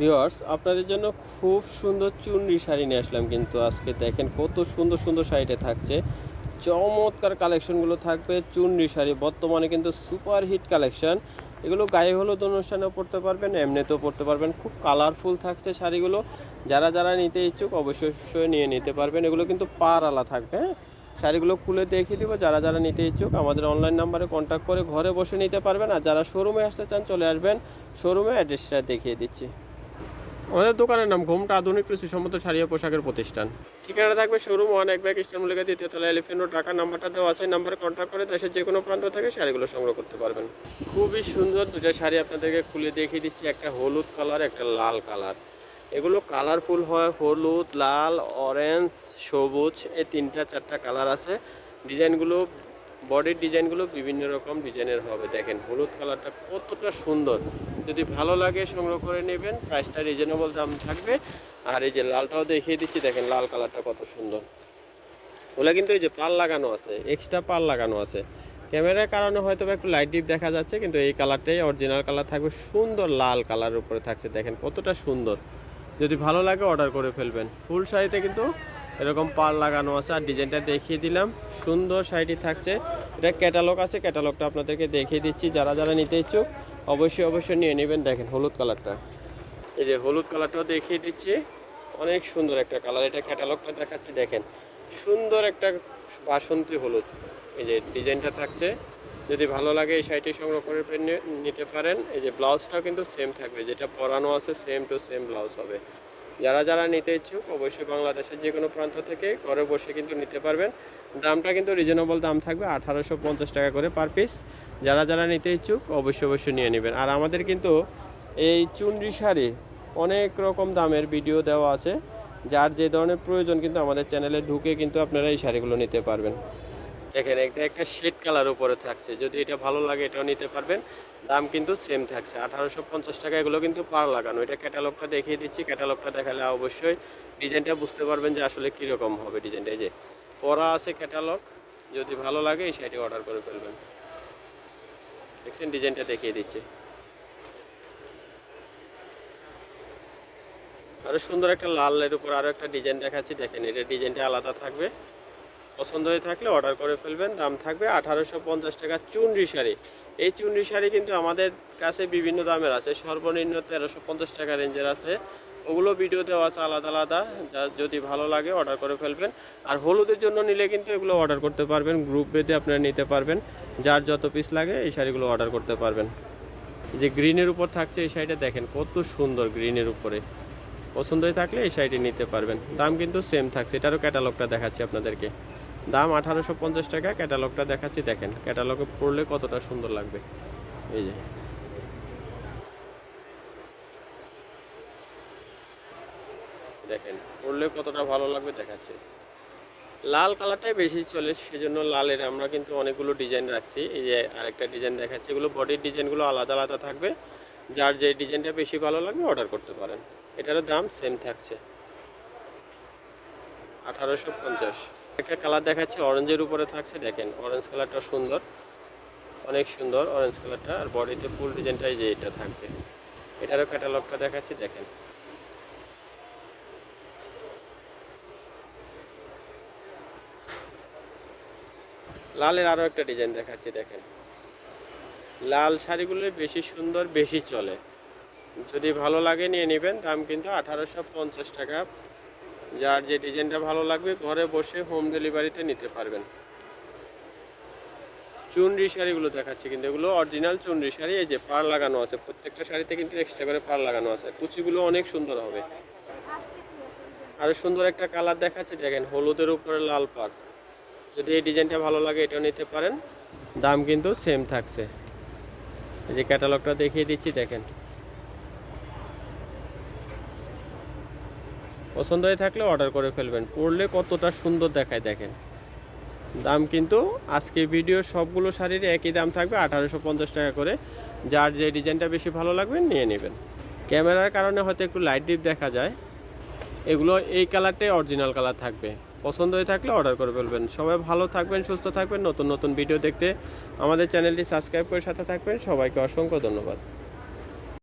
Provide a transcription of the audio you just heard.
Viewers, আপনাদের জন্য খুব সুন্দর চুনরি শাড়ি নিয়ে আসলাম কিন্তু আজকে দেখেন কত সুন্দর সুন্দর শাড়িটা থাকছে। চমৎকার কালেকশনগুলো থাকবে চুনরি শাড়ি, বর্তমানে কিন্তু সুপার হিট কালেকশন। এগুলো গায়ে হলুদ অনুষ্ঠানেও পড়তে পারবেন, এমনিতেও পড়তে পারবেন। খুব কালারফুল থাকছে শাড়িগুলো, যারা যারা নিতে ইচ্ছুক অবশ্যই অবশ্যই নিয়ে নিতে পারবেন। এগুলো কিন্তু পার আলা থাকবে হ্যাঁ? শাড়িগুলো খুলে দেখিয়ে দিব, যারা যারা নিতে ইচ্ছুক আমাদের অনলাইন নাম্বারে কন্ট্যাক্ট করে ঘরে বসে নিতে পারবেন। আর যারা শোরুমে আসতে চান, চলে আসবেন শোরুমে অ্যাড্রেসটা দেখিয়ে দিচ্ছি। আমাদের দোকানের নাম ঘুমটা আধুনিক কৃষিসম্মত শাড়ি ও পোশাকের প্রতিষ্ঠান। ঠিকানা থাকবে শোরুম ওয়ান এক ব্যাগ মূল্যে দ্বিতীয় তলা এলিফেন্ট ঢাকা নাম্বারটা দেওয়া আছে, নাম্বারে কন্ট্যাক্ট করে দেশের যে কোনো প্রান্ত থেকে শাড়িগুলো সংগ্রহ করতে পারবেন। খুবই সুন্দর দুটা শাড়ি আপনাদেরকে খুলে দেখিয়ে দিচ্ছি, একটা হলুদ কালার একটা লাল কালার এগুলো কালারফুল হয়, হলুদ, লাল অরেঞ্জ সবুজ, এই তিনটা, চারটা কালার আছে। ডিজাইনগুলো বডির ডিজাইনগুলো বিভিন্ন রকম ডিজাইনের হবে। দেখেন, হলুদ কালারটা কতটা সুন্দর। যদি ভালো লাগে সংগ্রহ করে নেবেন, প্রাইসটা রিজনেবল দাম থাকবে। আর এই যে লালটাও দেখিয়ে দিচ্ছি, দেখেন লাল কালারটা কত সুন্দর। ওগুলো কিন্তু এই যে পাল লাগানো আছে এক্সট্রা পাল লাগানো আছে। ক্যামেরার কারণে হয়তো একটু লাইট ডিপ দেখা যাচ্ছে, কিন্তু এই কালারটাই অরিজিনাল কালার থাকবে, সুন্দর লাল কালারের উপরে থাকছে। দেখেন কতটা সুন্দর। যদি ভালো লাগে অর্ডার করে ফেলবেন। ফুল শাড়িতে কিন্তু এরকম পার লাগানো আছে আর ডিজাইনটা দেখিয়ে দিলাম। সুন্দর শাড়িটি থাকছে। এটা ক্যাটালগ আছে ক্যাটালগটা আপনাদেরকে দেখিয়ে দিচ্ছি। যারা যারা নিতে ইচ্ছুক, অবশ্যই অবশ্যই নিয়ে নেবেন। দেখেন, হলুদ কালারটা। এই যে হলুদ কালারটাও দেখিয়ে দিচ্ছি। অনেক সুন্দর একটা কালার। এটা ক্যাটালগটা দেখাচ্ছি, দেখেন। সুন্দর একটা বাসন্তী হলুদ। এই যে ডিজাইনটা থাকছে। যদি ভালো লাগে এই শাড়িটি সংগ্রহ করে নিতে পারেন। এই যে ব্লাউজটাও কিন্তু সেম থাকবে। যেটা পরানো আছে সেম টু সেম ব্লাউজ হবে। যারা যারা নিতে ইচ্ছুক, অবশ্যই বাংলাদেশের যে কোনো প্রান্ত থেকে ঘরে বসে কিন্তু নিতে পারবেন। দামটা কিন্তু রিজনেবল দাম থাকবে আঠারোশো পঞ্চাশ টাকা করে পার পিস যারা যারা নিতে ইচ্ছুক, অবশ্যই অবশ্যই নিয়ে নেবেন। আর আমাদের কিন্তু এই চুনরি শাড়ি অনেক রকম দামের ভিডিও দেওয়া আছে। যার যে ধরনের প্রয়োজন কিন্তু আমাদের চ্যানেলে ঢুকে কিন্তু আপনারা এই শাড়িগুলো নিতে পারবেন। দেখেন, এটা একটা শেড কালার উপরে থাকছে। যদি এটা ভালো লাগে, এটাও নিতে পারবেন। দাম কিন্তু সেম থাকছে। আঠারোশো পঞ্চাশ টাকা এগুলো কিন্তু পার লাগানো। এটা ক্যাটালগটা দেখিয়ে দিচ্ছি। ক্যাটালগটা দেখালে অবশ্যই ডিজাইনটা বুঝতে পারবেন যে আসলে কীরকম হবে ডিজাইনটা এই যে, পরা আছে ক্যাটালগ যদি ভালো লাগে, এই শাড়িটি অর্ডার করে ফেলবেন। দেখছেন ডিজাইনটা দেখিয়ে দিচ্ছি। আরও সুন্দর একটা লালের উপর আরও একটা ডিজাইন দেখাচ্ছি। দেখেন, এটা ডিজাইনটা আলাদা থাকবে। পছন্দ হয়ে থাকলে অর্ডার করে ফেলবেন। দাম থাকবে আঠারোশো পঞ্চাশ টাকা চুনরি শাড়ি। এই চুনরি শাড়ি কিন্তু আমাদের কাছে বিভিন্ন দামের আছে। সর্বনিম্ন তেরোশো পঞ্চাশ টাকা রেঞ্জের আছে। ওগুলো ভিডিও দেওয়া আছে আলাদা আলাদা। যা যদি ভালো লাগে অর্ডার করে ফেলবেন। আর হলুদের জন্য নিলে কিন্তু এগুলো অর্ডার করতে পারবেন। গ্রুপ বেঁধে আপনারা নিতে পারবেন। যার যত পিস লাগে এই শাড়িগুলো অর্ডার করতে পারবেন। যে গ্রিনের উপর থাকছে এই শাড়িটা দেখেন, কত সুন্দর গ্রিনের উপরে। পছন্দ হয়ে থাকলে এই শাড়িটি নিতে পারবেন। দাম কিন্তু সেম থাকছে। এটারও ক্যাটালগটা দেখাচ্ছি আপনাদেরকে। দাম আঠারোশো পঞ্চাশ টাকা ক্যাটালগটা দেখাচ্ছি, দেখেন ক্যাটালগে পড়লে কতটা সুন্দর লাগবে। এই যে। দেখেন, পড়লে কতটা ভালো লাগবে দেখাচ্ছে। লাল কালারটাই বেশি চলে, সেজন্য লালের আমরা কিন্তু অনেকগুলো ডিজাইন রাখছি। এই যে আরেকটা ডিজাইন দেখাচ্ছি, এগুলো বডির ডিজাইনগুলো আলাদা আলাদা থাকবে। যার যে ডিজাইনটা বেশি ভালো লাগবে অর্ডার করতে পারেন। এটারও দাম সেম থাকছে। আঠারোশো পঞ্চাশ। একটা কালার দেখাচ্ছে অরেঞ্জের উপরে থাকছে। দেখেন অরেঞ্জ কালারটা সুন্দর, অনেক সুন্দর অরেঞ্জ কালারটা। আর বডিতে ফুল ডিজাইনটাই যে এটা থাকবে। এটারও ক্যাটালগটা দেখাচ্ছি, দেখেন। লালের আরও একটা ডিজাইন দেখাচ্ছি, দেখেন। লাল শাড়িগুলো বেশি সুন্দর, বেশি চলে। যদি ভালো লাগে, নিয়ে নেবেন। দাম কিন্তু আঠারোশো পঞ্চাশ টাকা। যার যে ডিজাইনটা ভালো লাগবে, ঘরে বসে হোম ডেলিভারিতে নিতে পারবেন। চুনরি শাড়িগুলো দেখাচ্ছি কিন্তু, এগুলো অরিজিনাল চুনরি শাড়ি, এই যে পার লাগানো আছে, প্রত্যেকটা শাড়িতে কিন্তু এক্সট্রা করে পার লাগানো আছে। কুচিগুলো অনেক সুন্দর হবে। আরও সুন্দর একটা কালার দেখাচ্ছে, দেখেন, হলুদের উপরে লাল পাড়। যদি এই ডিজাইনটা ভালো লাগে, এটাও নিতে পারেন। দাম কিন্তু সেম থাকছে। এই যে ক্যাটালগটা দেখিয়ে দিচ্ছি, দেখেন। পছন্দ হয়ে থাকলে অর্ডার করে ফেলবেন। পরলে কতটা সুন্দর দেখায় দেখেন। দাম কিন্তু আজকে ভিডিও সবগুলো শাড়ির একই দাম থাকবে, আঠারোশো পঞ্চাশ টাকা করে। যার যে ডিজাইনটা বেশি ভালো লাগবে নিয়ে নেবেন। ক্যামেরার কারণে হয়তো একটু লাইট ডিপ দেখা যায়। এগুলো এই কালারটাই অরিজিনাল কালার থাকবে। পছন্দ হয়ে থাকলে অর্ডার করে ফেলবেন। সবাই ভালো থাকবেন, সুস্থ থাকবেন। নতুন নতুন ভিডিও দেখতে আমাদের চ্যানেলটি সাবস্ক্রাইব করে সাথে থাকবেন। সবাইকে অসংখ্য ধন্যবাদ।